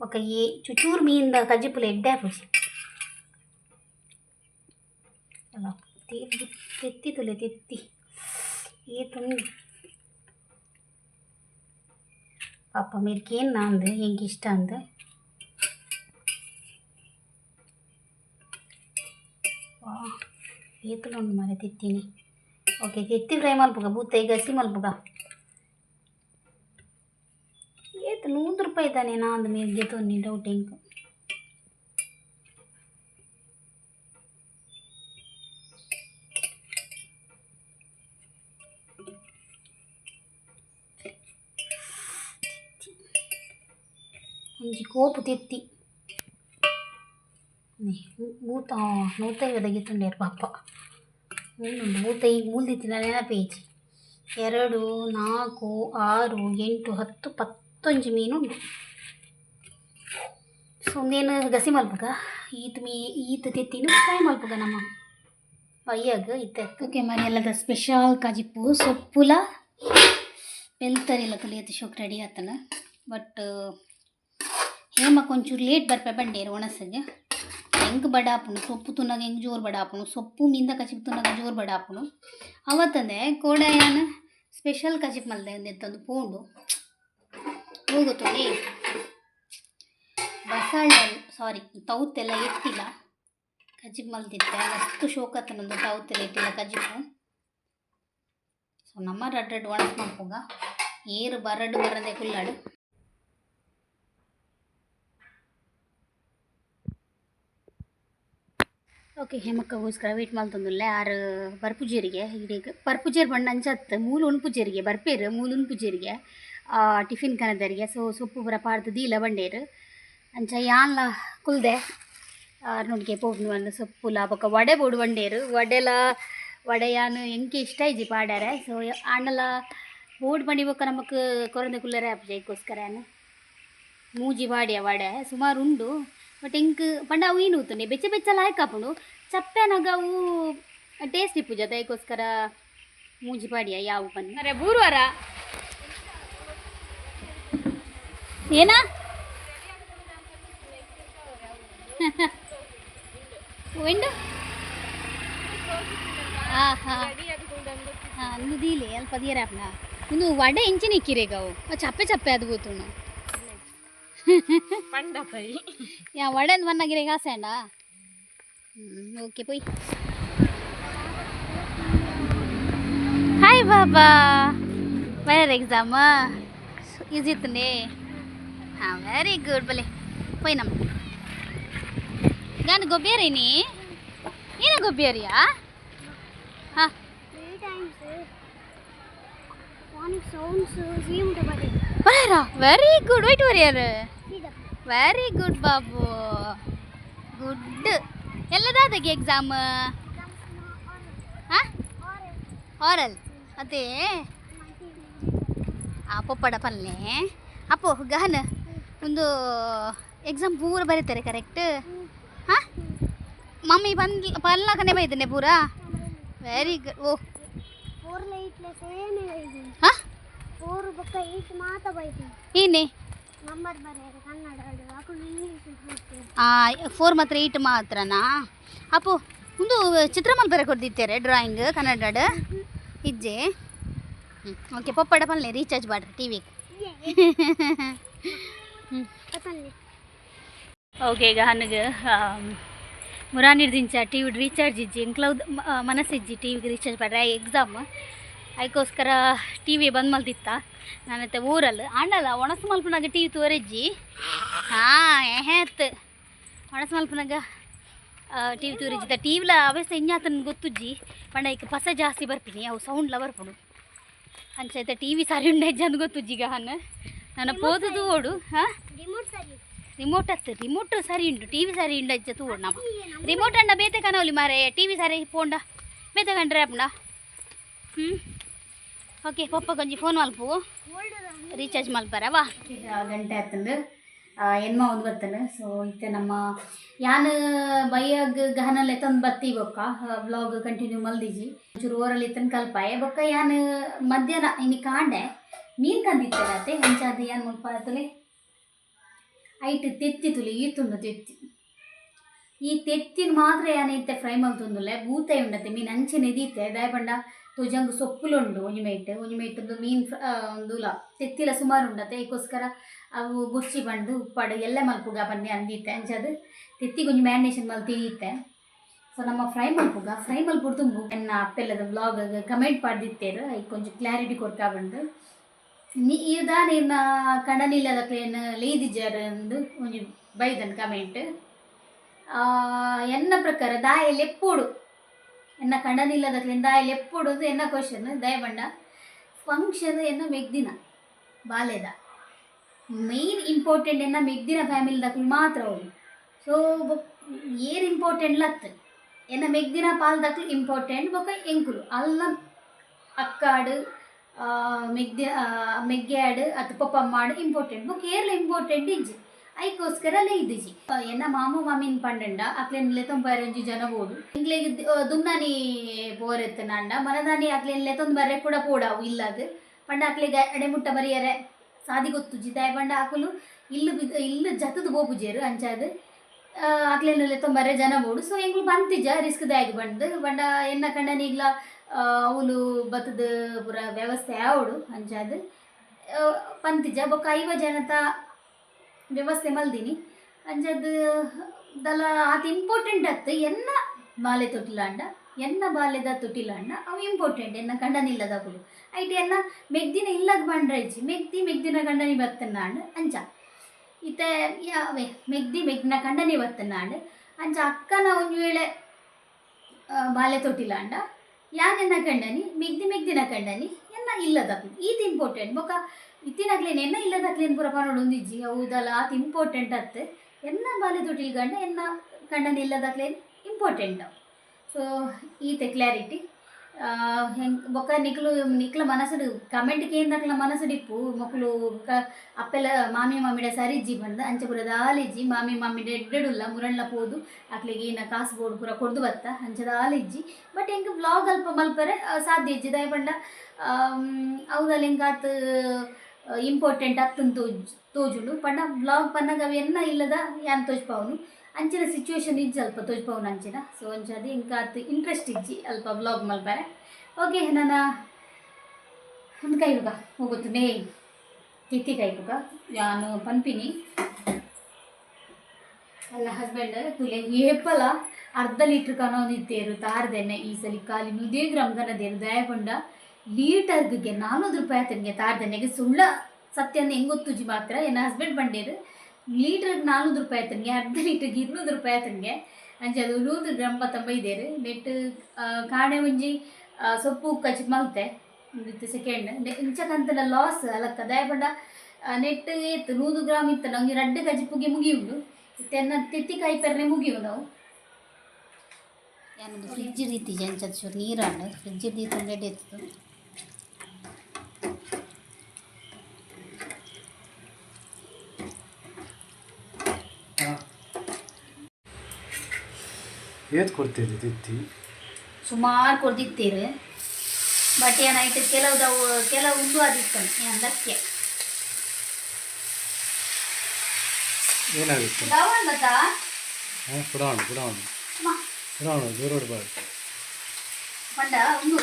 Speaker 1: ఒక ఏ చుట్టూరు మీద కజ్జిపులు ఎడ్డా పూసి তেত্তি তুলে তেত্তি ஏ துணி ಪಾಪ ಮಿರ್ಕೇನು ನಂದು ಹೆಂಗೆ ಇಷ್ಟ ಅಂದ ಏತಲು ಒಂದು ಮರ ತಿತ್ತೀನಿ ಓಕೆ ತಿತ್ತಿ ಫ್ರೈ ಮಲ್ಪುಗ ಬೂತ ಈಗ ಹಸಿ ಮಲ್ಪುಗ ಏತು ನೂರು ರೂಪಾಯಿ ತಾನೆ ನಾ ಅಂದ ಮೇಲೆ ಗೆದ್ದು ನೀ ಡೌಟ್ ಹೆಂಗೆ ಕೋಪು ತಿತ್ತಿ. ಮೂತ ನೂತೈವ ತೆಗಿತುಂಡೇರು ಪಾಪ ಮೂತ ನಾನು ನೆನಪೇಜಿ ಎರಡು, ನಾಲ್ಕು, ಆರು, ಎಂಟು, ಹತ್ತು, ಪತ್ತೊಂಜು ಮೀನು ಉಂಟು ಸೊ, ಒಂದೇನು ಗಸಿ ಮಲ್ಪಗ? ಈತ ಮೀ, ಈತ ತೆತ್ತಿನ ಫ್ರೈ ಮಲ್ಪಗ ನಮ್ಮ ಅಯ್ಯಾಗ ಇತ್ತ ಓಕೆ, ಮನೆಯಲ್ಲದ ಸ್ಪೆಷಲ್ ಕಾಜಿಪ್ಪು, ಸೊಪ್ಪುಲ ಬೆಲ್ತರಿಲ್ಲ ತುಲಿಯತ್ತು ಶೋಕ್ ರೆಡಿ ಆತನ. ಬಟ್ ಏಮಕ್ಕೆ ಒಂಚೂರು ಲೇಟ್ ಬರ್ಪೆ ಬಂಡೇರು ಒಣಸಗೆ ಹೆಂಗೆ ಬಡಾಪುಣು ಸೊಪ್ಪು ತುನಾಗ ಹೆಂಗೆ ಜೋರು ಬಡಾಪುಣು ಸೊಪ್ಪು ಮಿಂದ ಕಚಿಪ್ ತುನಾಗ ಜೋರು ಬಡಾಪುಣು ಅವತ್ತಂದೆ ಕೋಡಯ್ಯನ ಸ್ಪೆಷಲ್ ಕಚಿಪ್ ಮಲ್ದೆ ನೆತ್ತೊಂದು ಪೋಂಡು. ಹೋಗುತ್ತೋಳಿ ಬಸಳೆ ಸಾರಿ ತೌತೆಲ್ಲ ಎತ್ತಿಲ್ಲ ಕಜಿಪ್ ಮಲ್ದಿತ್ತೆ ಅಷ್ಟು ಶೋಕ ನಂದು ತೌತೆಲ್ಲ ಎತ್ತಿಲ್ಲ ಕಜಿಪು ಸೊ ನಮ್ಮ ರಡ್ಡ ಒಣಸ್ ಮಾಡ್ಕೋಗ. ಏರು ಬರಡು ಬರದೆ ಕುಲ್ಲಾಡು. ಓಕೆ, ಹೇಮಕ್ಕಗೋಸ್ಕರ ವೇಟ್ ಮಾಡ್ತಂದುಲ್ಲೆ ಆರು ಬರ್ಪುಜೇರಿಗೆ ಈಗ ಬರ್ಪುಜೇರ್ ಬಣ್ಣ ಅಂಚತ್ತು ಮೂಲು ಉಣ್ಪುಜೇರಿಗೆ ಬರ್ಪೇರು ಮೂಲು ಉಣ್ಪುಜೇರಿಗೆ ಟಿಫಿನ್ ಕನದರಿಗೆ, ಸೊ, ಸೊಪ್ಪು ಬರ ಪಾಡ್ದು ದೀಲ ಬಂಡೇರು, ಅಂಚ ಯಾನ್ಲ ಕುಲ್ದೆ ನೋಡಿಗೆ ಪೋಗ್ನು ಅಂದ ಸೊಪ್ಪು ಲಾಭಕ್ಕೆ ವಡೆ ಬೋಡು ಬಂಡೇರು. ವಡೆಲ ವಡೆ ಯಾನು ಎಂಕೆ ಇಷ್ಟ ಇಜ್ಜಿ ಪಾಡ್ಯಾರೆ, ಸೊ ಆಂಡಲ ಬೋಡ್ ಬೊಕ್ಕ ನಮಕ್ ಕೊರಂದೆ ಕುಲ್ಲರೆ ಅಪ್ಪ ಇದಕ್ಕೋಸ್ಕರ ಮೂಜಿ ಬಾಡಿಯ ವಡೆ, ಸುಮಾರು ಉಂಡು. ಬಟ್ ಇಂಕ್ ಪಂಡ ಅವು ಏನು ಉತ್ತುಂಡೆ ಬೆಚ್ಚ ಬೆಚ್ಚ ಲಾಯ್ಕಾಪುಂಡು ಚಪ್ಪೆನಾಗ ಅವು ಟೇಸ್ಟ್ ಇಪ್ಪು ಜೊತೆ ಅದಕ್ಕೋಸ್ಕರ ಮೂಜಿ ಬಾಡಿಯ ಯಾವ ಬನ್ನಿ ಅರೆ ಬೂರ್ವಾರ ಏನಾ ವೆಂಡು ಹಾಂ ಹಾಂ ಹಾಂ ನುದೀಲಿ ಅಲ್ಪ ದಿಯರಾಪ್ನ ಒಂದು ವಡೆ ಇಂಚಿನ ಇಕ್ಕಿರೇಗ ಅವು ಅವು ಚಪ್ಪೆ ಚಪ್ಪೆ ಅದು ಗೊತ್ತುಣ್ಣು
Speaker 3: ಪಂಡಪೈ
Speaker 1: ಯಾ ವಡೆಂದು ಬನ್ನಾಗಿರೆ ಕಾಸೇಂಡ ಹ್ಞೂ ಓಕೆ ಪೊಯ್ ಹಾಯ್ ಬಾಬಾ ಬರ ಎಕ್ಸಾಮ್ ಈಸಿ ಇತ್ತಂಡೆ ಹಾಂ ವೆರಿ ಗುಡ್ ಬಲೆ ಪೊಯ್ ನಮ್ಮ ಗಾನ ಗೊಬ್ಬೇರೇನಿ ಏನ ಗೊಬ್ಬೇರಿಯಾ வெரி குட் பாபு குட்டு ಎಲ್ಲದ ಅದಕ್ಕೆ ಎಕ್ಸಾಮ್ ಹಾಂ ಆರಲ್ ಅದೇ ಅಪ್ಪ ಪಡ ಪಲ್ಲೆ ಅಪ್ಪು ಗಹನ ಒಂದು ಎಕ್ಸಾಮ್ ಪೂರ ಬರೀತಾರೆ ಕರೆಕ್ಟ್ ಹಾಂ ಮಮ್ಮಿ ಬಂದ್ ಪಲ್ಲಾಕನೇ ಬೈದನೆ ಪೂರ ವೆರಿ ಗುಡ್ ಓ ಏನೇ ಫೋರ್ ಮಾತ್ರ ಏಟ್ ಮಾತ್ರನಾ? ಅಪ್ಪು ಒಂದು ಚಿತ್ರ ಬರ ಕೊಡ್ದಿತ್ತೇರೆ ಡ್ರಾಯಿಂಗ್ ಕನ್ನಡ ಇಜ್ಜೆ? ಓಕೆ ಪಪ್ಪಡ ಪಲ್ಲೆ ರೀಚಾರ್ಜ್ ಮಾಡ್ರಿ ಟಿ
Speaker 3: ವಿ
Speaker 1: ಓಕೆ ಈಗ ನನಗೆ ಮುರಾನಿರ್ದಿಂಚ ಟಿ ವಿ ರೀಚಾರ್ಜ್ ಇಜ್ಜಿ ಎಂಕ್ಲೌದ್ ಮನಸ್ಸಿಜ್ಜಿ ಟಿ ವಿಗೆ ರೀಚಾರ್ಜ್ ಮಾಡ್ರಿ ಎಕ್ಸಾಮ್ ಅದಕ್ಕೋಸ್ಕರ ಟಿ ವಿ ಬಂದು ಮಲ್ತಿತ್ತ ನಾನತ್ತೆ ಊರಲ್ಲಿ. ಅಣ್ಣಲ್ಲ ಒಣಸು ಮಲ್ಪನಾಗ ಟಿ ವಿ ತೋರಿಜ್ಜಿ. ಹಾಂ ಏಹೇತ್ ಒಣಸು ಮಲ್ಪನಾಗ ಟಿ ವಿ ತೋರಿಜ್ಜಿದ ಟಿ ವಿಲ ಅವಸ್ಥೆ ಇನ್ಯಾತನ ಗೊತ್ತುಜ್ಜಿ? ಪಂಡ ಈಗ ಪಸ ಜಾಸ್ತಿ ಬರ್ತೀನಿ ಅವು ಲವರ್ ಬರ್ಪಡು. ಅಂಚೈತೆ ಟಿ ವಿ ಸಾರಿ ಉಂಡೆಜ್ಜಿ ಅಂತ ಗೊತ್ತುಜ್ಜಿಗ ಹಾನು. ನಾನು ಪೋದು ಓಡು ಹಾಂ? ರಿಮೋಟ್ ಆಗ್ತದೆ ರಿಮೋಟ್ ಸರಿ ಉಂಡು ಟಿ ವಿ ಸರಿ ಉಂಡು ಅಜ್ಜ ನಮ್ಮ ರಿಮೋಟ್ ಅಣ್ಣ ಬೇತೆ ಕನವಲಿ ಮಾರೇ. ಟಿ ವಿ ಸರಿ ಪೋಂಡ. ಬೇತೆ ಕಂಡ್ರೆ ಅಪ್ಪಣ್ಣ ಹ್ಞೂ ಓಕೆ ಪಪ್ಪ ಗಂಜಿ ಫೋನ್ ಮಲ್ಪು ರೀಚಾರ್ಜ್ ಮಲ್ಪರವಾ ಗಂಟೆ ಆತಂದು ಎನ್ಮ ಒಂದು ಬರ್ತಾನೆ ಸೊ ಇತ್ತೆ ನಮ್ಮ ಯಾನ್ ಬೈಯಾಗ ಗಹನಲ್ಲಿ ತಂದು ಬತ್ತಿ ಬೊಕ್ಕ. ವ್ಲಾಗ್ ಕಂಟಿನ್ಯೂ ಮಲ್ದಿಜಿ ಚೂರು ಓರಲ್ಲಿ ತಂದು ಕಲ್ಪಾಯ. ಬೊಕ್ಕ ಯಾನ್ ಮಧ್ಯಾಹ್ನ, ಇನ್ನು ಕಾಂಡೆ ಮೀನ್ ಕಂದಿತ್ತೆ ಅತ್ತೆ ಹಂಚಾದ ಯಾನ್ ಮುಲ್ಪ ಐಟ್ ತೆತ್ತಿ ತುಲಿ, ಈ ತುಂಡು ತೆತ್ತಿ. ಈ ತೆತ್ತಿನ ಮಾತ್ರ ಯಾನ ಇತ್ತೆ ಫ್ರೈ ಮಾಡಿ ತುಂದುಲೆ ಭೂತೈ ಉಂಡತ್ತೆ, ಮೀನು ಅಂಚೆ ನೆದೀತೆ. ದಯಪಂಡ ತುಜಂಗ್ ಸೊಪ್ಪುಲುಂಡು ಒಂಜಿ ಮೇಟ್ ಒಂಜಿ ಮೀನ್ ಮೀನು ಒಂದುಲ ತೆತ್ತಿಲ ಸುಮಾರು ಉಂಡತೆ ಅದಕ್ಕೋಸ್ಕರ ಅವು ಬುರ್ಚಿ ಬಂದು, ಉಪ್ಪಾಡು, ಎಲ್ಲ ಮಲ್ಪುಗ ಬನ್ನಿ ಅಂದಿತ್ತೆ. ಅಂಚದು ತೆತ್ತಿ ಒಂಜಿ ಮ್ಯಾರಿನೇಷನ್ ಮಲ್ ತಿನ್ನೀತೆ ಸೊ, ನಮ್ಮ ಫ್ರೈ ಮಲ್ಪುಗ, ಫ್ರೈ ಮಲ್ಪುಡು ತುಂಬು ಎನ್ನ ಅಪ್ಪೆಲ್ಲದ ಬ್ಲಾಗ್ ಕಮೆಂಟ್ ಪಾಡ್ದಿತ್ತೇರು. ಅದಕ್ಕೆ ಕೊಂಚ ಕ್ಲಾರಿಟಿ ಕೊಡ್ತಾ ಬಂದು. ನೀ ಇದ ನಿಮ್ಮ ಕಣನಿಲ್ಲದ ಪ್ಲೇನ್ ಲೇದಿಜರ್ ಅಂದು ಒಂಜಿ ಬೈದನ್ ಕಮೆಂಟ್. ಎನ್ನ ಪ್ರಕಾರ ದಾಯಲ್ಲಿ ಲೆಪ್ಪುಡು ಎನ್ನ ಕಂಡನಿಲ್ಲದ ಇಲ್ಲಿ ದಾಯ ಲೆಪ್ಪುಡು ಎನ್ನ ಕ್ವಶನ್ ದಯಬಂಡ. ಫಂಕ್ಷನ್ ಎನ್ನ ಮೆಗ್ದಿನ, ಬಾಲ್ಯದ. ಮೇನ್ ಇಂಪಾರ್ಟೆಂಟ್ ಎನ್ನ ಮೆಗ್ದಿನ ಫ್ಯಾಮಿಲಿದಕ್ಲು ಮಾತ್ರ ಅವಳು ಸೊ ಏರ್ ಇಂಪಾರ್ಟೆಂಟ್ ಲತ್? ಎನ್ನ ಮೆಗ್ದಿನ ಪಾಲ್ದಕ್ಲು ಇಂಪಾರ್ಟೆಂಟ್ ಬೊಕ ಎಂಕುಲು ಅಲ್ಲ, ಅಕ್ಕಾಡು ಮೆಗ್ದಿ ಮೆಗ್ಗ್ಯಾಡ್ ಅತ್ತು ಪಪ್ಪಮ್ಮಾಡು ಇಂಪಾರ್ಟೆಂಟ್ ಬೊಕ ಏರ್ಲ ಇಂಪಾರ್ಟೆಂಟ್ ಇಜ್ಜಿ. ಐಕೋಸ್ಕರ ಲೈದಿಜಿ ಎನ್ನ ಮಾಮು ಮಾಮಿನ್ ಪಂಡಂಡ, ಅಕ್ಲೆನ್ ಲೆತೊಂದು ಬರೆಂಜಿ ಜನ ಓಡು ಇಂಗ್ಲೆಗ್ ಬೋರೆತ್ತ ನಂಡ, ಮನದಾನಿ ಅಕ್ಲೆನ್ ಲೆತೊಂದು ಬರ್ರೆ ಕೂಡ ಪೋಡಾವು, ಇಲ್ಲದು. ಪಂಡ ಅಡೆ ಮುಟ್ಟ ಬರಿಯರೆ ಸಾದಿ ಗೊತ್ತು ಜಿದಾಯ ಪಂಡ ಅಕುಲು, ಇಲ್ಲು ಬಿದ್, ಇಲ್ಲು ಜತದ ಬೋಪುಜೇರು ಅಂಚಾದು. ಅಕ್ಲೆನ್ ಲೆತೊಂದು ಜನ ಬೋಡು ಸೊ ಎಂಗ್ಲು ಬಂತಿಜ, ರಿಸ್ಕ್ ದಾಗಿ ಬಂದು. ಪಂಡ ಎನ್ನ ಕಂಡನಿಗ್ಲ ಅವಳು ಬತ್ತದ ಪುರ ವ್ಯವಸ್ಥೆ ಯಾವಡು ಅಂಚಾದ. ಪಂತಿಜ ಬೊಕ್ಕ ಐವ ಜನತ ವ್ಯವಸ್ಥೆ ಮಲ್ದಿನಿ. ಅಂಜದ್ ದಲ ಅದು ಇಂಪಾರ್ಟೆಂಟ್ ಅತ್ತು. ಎನ್ನ ಬಾಲೆ ತೊಟ್ಟಿಲಾಂಡ, ಎನ್ನ ಬಾಲ್ಯದ ತೊಟ್ಟಿಲಾಂಡ, ಅವು ಇಂಪಾರ್ಟೆಂಟ್ ಎನ್ನ ಕಂಡನಿಲ್ಲದ ಅವುಲು ಐಟ್ ಎನ್ನ ಮೆಗ್ದಿನ ಇಲ್ಲದ ಬಂಡ್ರೈಜಿ ಮೆಗ್ದಿ, ಮೆಗ್ದಿನ ಕಂಡನಿ ಬತ್ತನಾಂಡ ಅಂಚ ಇತ್ತೆ ಯಾವೆ, ಮೆಗ್ದಿ, ಮೆಗ್ದಿನ ಕಂಡನಿ ಬತ್ತನಾಂಡ ಅಂಚ ಅಕ್ಕನ ಒಂದು ವೇಳೆ ಬಾಲೆ ಬಾಲ್ಯ ತೊಟ್ಟಿಲಾಂಡ, ಯಾನೆನ್ನ ಕಂಡನಿ ಮೆಗ್ದಿ, ಮೆಗ್ದಿನ ಕಂಡನಿ ಎನ್ನ ಇಲ್ಲದ ಇದು ಇಂಪಾರ್ಟೆಂಟ್ ಬೊಕ ಇತ್ತಿನಾಗ್ಲೇನು ಎನ್ನ ಇಲ್ಲದಾಗ್ಲೇನು ಪೂರ ಪನೋಡು ಒಂದಿಜ್ಜಿ ಹೌದಲ್ಲ ಅದು ಇಂಪಾರ್ಟೆಂಟ್ ಅತ್ತೆ. ಎನ್ನ ಬಾಲ್ಯ ತೊಟ್ಟಿಲ್ ಗಂಡ, ಎನ್ನ ಕಂಡನ ಇಲ್ಲದಾಗ್ಲೇನು ಇಂಪಾರ್ಟೆಂಟ್ ಸೊ ಈತೆ ಕ್ಲಾರಿಟಿ ಹೆಂಗೆ, ಬೊಕ್ಕ ನಿಕ್ಲು, ನಿಕ್ಲ ಮನಸ್ಸು ಕಮೆಂಟ್ ಏನಕ್ಲ ಮನಸ್ಸು ಡಿಪ್ಪು ಮಕ್ಕಳು ಕ ಅಪ್ಪೆಲ್ಲ ಮಾಮಿ ಮಾಮಿಡ ಸರಿಜ್ಜಿ ಬಂದ ಅಂಚೆ ಪೂರ ದಾಲಿಜ್ಜಿ ಮಾಮಿ ಮಾಮಿಡ ಎಡ್ಡೆಡುಲ್ಲ ಮುರಣ್ಣ ಪೋದು. ಅಕ್ಲಿಗೆ ಏನ ಕಾಸು ಬೋರ್ಡ್ ಪೂರ ಕೊಡ್ದು ಬತ್ತ ಅಂಚೆ ದಾಲಿಜ್ಜಿ ಬಟ್ ಹೆಂಗೆ ಬ್ಲಾಗ್ ಅಲ್ಪ ಮಲ್ಪರೆ ಸಾಧ್ಯ ಇಜ್ಜಿ ದಯಪಂಡ ಅವುದಲ್ಲಿ ಹೆಂಗಾತ್? ಇಂಪಾರ್ಟೆಂಟ್ ಅತ್ತನ್ ತೋಜ್ ತೋಜುಂಡು. ಬ್ಲಾಗ್ ಪನ್ನಗ ಅವೆಲ್ಲ ಇಲ್ಲದ ಯಾನ್ ತೋಜ್ಪಾವನು? ಅಂಚಿನ ಸಿಚುವೇಶನ್ ಇಜ್ಜಿ ಅಲ್ಪ ತೋಜ್ಪಾವನು ಅಂಚಿನ. ಸೊ ಒಂಚಾದಿ ಇಂಕ ಅತ್ ಇಂಟ್ರೆಸ್ಟ್ ಇಜ್ಜಿ, ಅಲ್ಪ ಬ್ಲಾಗ್ ಮಲ್ಪಾರೆ ಓಕೆ ನನ್ನ ಒಂದು ಕೈ ಹೋಗ ಹೋಗುತ್ತೆ ನೇ ತಿತ್ತಿ ಕೈ ಹೋಗ ಯಾನು ಪಂಪಿನಿ ಅಲ್ಲ ಹಸ್ಬೆಂಡ್ ತುಲೆ ಏಪಲ ಅರ್ಧ ಲೀಟ್ರ್ ಕನೊಂದಿತ್ತೇರು ತಾರ್ದೆನೆ ಈ ಸಲ ಕಾಲಿ ನುದೇ ಗ್ರಾಮ್ ಕನದೇರು ಲೀಟರ್ಗೆ ನಾನ್ನೂರು ರೂಪಾಯಿ ಆತನಿಗೆ ತಾರ್ದೆನೆಗೆ ಸುಳ್ಳ ಸತ್ಯ ಹೆಂಗೆ ತುಜಿ ಮಾತ್ರ ನನ್ನ ಹಸ್ಬೆಂಡ್ ಬಂಡೇರು? ಲೀಟರ್ ನಾನ್ನೂರು ರೂಪಾಯಿ ಆತನಿಗೆ ಅರ್ಧ ಲೀಟರ್ಗೆ ಇನ್ನೂರು ರೂಪಾಯಿ ಆತನಿಗೆ ಅಂಚೆ ಅದು ನೂರು ಗ್ರಾಮ್ ಬತ್ತಂಬೈದೇರು ನೆಟ್ ಕಾಣೆ ಒಂಜಿ ಸೊಪ್ಪು ಕಚ್ಚಿ ಮಲ್ತೆ. ವಿತ್ ಸೆಕೆಂಡ್ ಇಂಚಕಂತಲ ಲಾಸ್ ಅಲಕ್ಕ ದಯಪಂಡ ನೆಟ್ ಏತು ನೂರು ಗ್ರಾಮ್ ಇತ್ತು. ನಂಗೆ ರಡ್ಡ ಕಜಿಪ್ಪುಗೆ ಮುಗಿಯುಂಡು ತೆನ್ನ ತಿತ್ತಿ ಕಾಯಿ ಪೆರ್ರೆ ಮುಗಿಯು ನಾವು. ಫ್ರಿಜ್ ರೀತಿ ಜಂಚದ ಚೂರು ನೀರಾಂಡು ಫ್ರಿಜ್ ರೀತಿ ತಂದೆ ಇತ್ತು
Speaker 2: ಏತ್ ಕೊಡ್ತೀರಿ ತಿತ್ತಿ
Speaker 1: ಸುಮಾರು ಕೊಡ್ದಿತ್ತೀರು ಬಟ್ ಏನಾಯ್ತು ಕೆಲವುದವು ಕೆಲವು ಉಂಡು ಅದಿತ್ತು ಅದಕ್ಕೆ
Speaker 2: ಏನಾಗುತ್ತೆ
Speaker 1: ಲವಣ್ ಗೊತ್ತಾ
Speaker 2: ಹಾಂ ಪುಡಾಣ ಪುಡಾಣ
Speaker 1: ಮ,
Speaker 2: ಪುಡಾಣ ದೂರ ಬಿಡ್ಬಾರ್ದು
Speaker 1: ಪಂಡ ಉಂಡು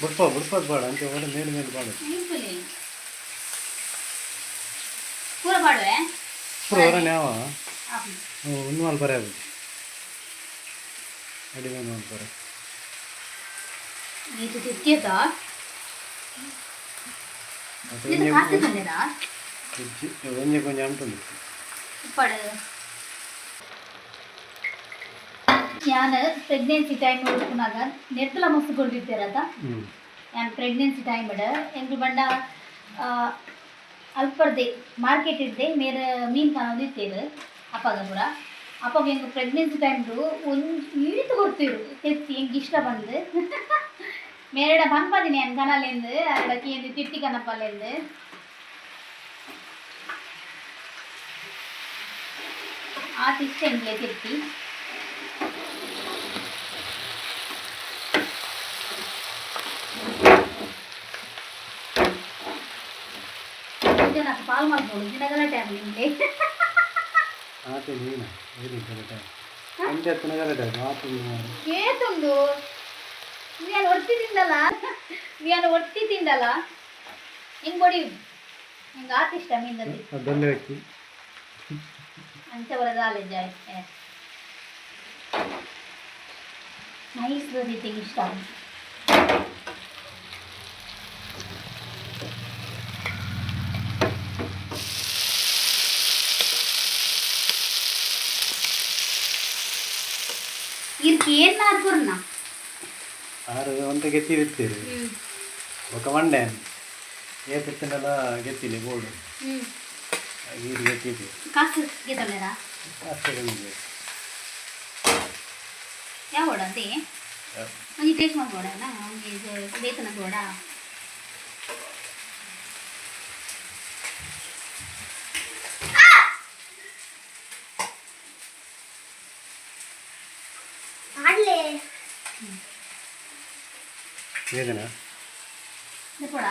Speaker 2: ಬಿಡ್ಪ ಬಿಡ್ಪದ್ ಬೇಡ ಅಂತ ಒಳ್ಳೆ ಮೇಲೆ ಮೇಲೆ ಬಾಡ
Speaker 1: ನಿಂಪುಲಿ ಪೂರ ಮಾಡುವೆ
Speaker 2: ಪುರ ಹೊರನೆ ಯಾವ
Speaker 1: ಆಪು.
Speaker 2: ಒಂದು ಮಾಲ್ ಬರ ಆಗುತ್ತೆ ಅಡಿಗೆ ಮಾಲ್ ಬರ
Speaker 1: ಇದು ತಿತ್ತಿಯದ
Speaker 2: ಮತ್ತೆ
Speaker 1: ಇದು
Speaker 2: ಒಂಜೆ
Speaker 1: ಕಾಸು ತಂದೆದ
Speaker 2: ಒಂಜೆ ಕೊಂಚ ಅಂಟುಂಡು
Speaker 1: ಉಪ್ಪಾಡು ನಾನು ಪ್ರೆಗ್ನೆನ್ಸಿ ಟೈಮ್ ನೋಡ್ಕೊಂಡಾಗ ನೆತ್ತಲ ಮಸ್ತ್ ಕೊಡ್ತಿರ್ತೀರದ
Speaker 2: ಹ್ಞೂ
Speaker 1: ನಾನು ಪ್ರೆಗ್ನೆನ್ಸಿ ಟೈಮ್ ಇಡ ಎಂಟು ಬಂಡ ಅಲ್ಪರ್ದೆ ಮಾರ್ಕೆಟ್ ಇದ್ದೆ ಮೇರೆ ಮೀನು ಕಾಣೋದು ಇತ್ತೇರು ಅಪ್ಪಗ ಪೂರ ಅಪ್ಪಗ ಹೆಂಗೆ ಪ್ರೆಗ್ನೆನ್ಸಿ ಟೈಮ್ದು ಒಂದು ಇಳಿತು ಕೊಡ್ತಿರು ತೆತ್ತಿ ಹೆಂಗೆ ಇಷ್ಟ ಬಂದು ಮೇರೆಡ ಪನ್ಪದಿನಿ ಏನು ಕನಲೆಂದು ಅರಡಕ್ಕೆ ಎಂದು ತಿಟ್ಟಿ ಕನಪಲ್ಲೆಂದು ಆತ ಇಷ್ಟ ಎಂಟ್ಲೆ ತೆತ್ತಿ ಜನ ಪಾಲ್ ಮಾಡ್ಬೋದು ದಿನಗಳ ಟೈಮ್ ನಿಮಗೆ
Speaker 2: ಆತ
Speaker 1: ಏತುಂಡು ನೀನು ಒತ್ತಿ ತಿಂದಲ್ಲ? ನೀನು ಒತ್ತಿ ತಿಂದಲ್ಲ? ಹಿಂಗೆ ಬಡಿ ಹಿಂಗೆ ಆತ ಇಷ್ಟ ಮೀನಲ್ಲಿ ಅಂಚವರ ಬರೋದಾಲೆ ಜಾಯ್ ನೈಸ್ ರೀತಿಗೆ ಇಷ್ಟ ಏನು ಮಾಡ್ಕೊರ್ನ
Speaker 2: ಆರು ಅಂತ ಗೆತ್ತಿ ಇರ್ತೀರಿ
Speaker 1: ಹ್ಞೂ
Speaker 2: ఒక ಮಂಡೆ ಏತಿತ್ತನೆಲ್ಲ ಗೆತ್ತಿಲಿ ಬೋರ್ಡು
Speaker 1: ಹ್ಞೂ
Speaker 2: ಇದು ಗೆತ್ತಿದ್ವಿ
Speaker 1: ಕಾಸು ಗೆದ್ದೊಳ್ಳೆರಾ
Speaker 2: ಅಷ್ಟೇ ಬಂದಿದೆ
Speaker 1: ಯಾವ ಗೋಡ ಅದೇ ಒಂಜಿ ಟೇಸ್ಟ್ ಮಾಡ್ಬೋಡಲ್ಲ ಅವನಿಗೆ ಇದು ಬೇತನ ಗೋಡ.
Speaker 3: ಆಡ್ಲೆ.
Speaker 2: ವೇದನ
Speaker 1: ಇದು ಕೂಡ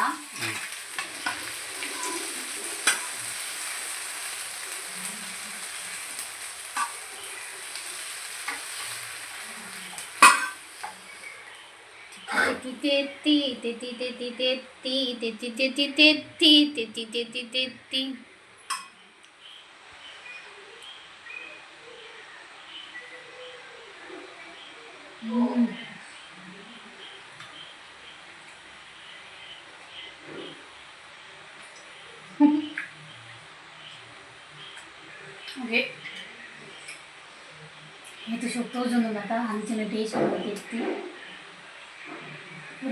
Speaker 1: ತೋಜೊಂದುಂಡತ ಅಂಚಿನ ಟೇಸ್ಟ್ ಗೊತ್ತಿತ್ತು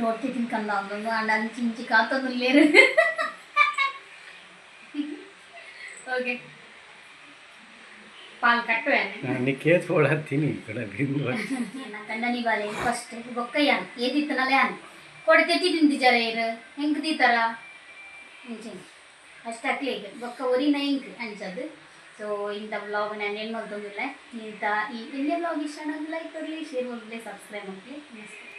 Speaker 1: ರೊಟ್ಟಿ ತಿನ್ಕಂದಾಂದು ಅಂಡ್ ಅಂಚಿ ಇಂಚಿ ಕಾತೊಂದುಲ್ಲೇರು ಓಕೆ ಪಾಲ್ ಕಟ್ಟುವೆ
Speaker 2: ನಿಕ್ಕೆ ತೋಳತ್ತೀನಿ ಕಡೆ ಬಿಂದು
Speaker 1: ನನ್ನ ಕಂಡನಿ ಬಾಲೆ ಫಸ್ಟ್ ಬೊಕ್ಕಯ್ಯ ಏದಿತ್ತನಲೆ ಅನ್ ಕೊಡ್ತೆ ತಿಂದಿದ್ದಾರೆ ಇರು ಹೆಂಗೆ ದೀತಾರ ಇಂಚಿ ಅಷ್ಟಾಗ್ಲಿ ಬೊಕ್ಕ ಒರಿನ ಹೆಂಗೆ ಅಂಚದು ಸೊ ಇಂಥ ವ್ಲಾಗ್ ನಾನು ಏನು ಮಾಡ್ದಂಗಿಲ್ಲ ಇಂಥ ಈ ಇಲ್ಲೇ ವ್ಲಾಗ್ ಇಷ್ಟ ಲೈಕ್ ಕೊಡಲಿ ಶೇರ್ ಮಾಡಲಿ ಸಬ್ಸ್ಕ್ರೈಬ್ ಮಾಡಲಿ ನಮಸ್ಕಾರ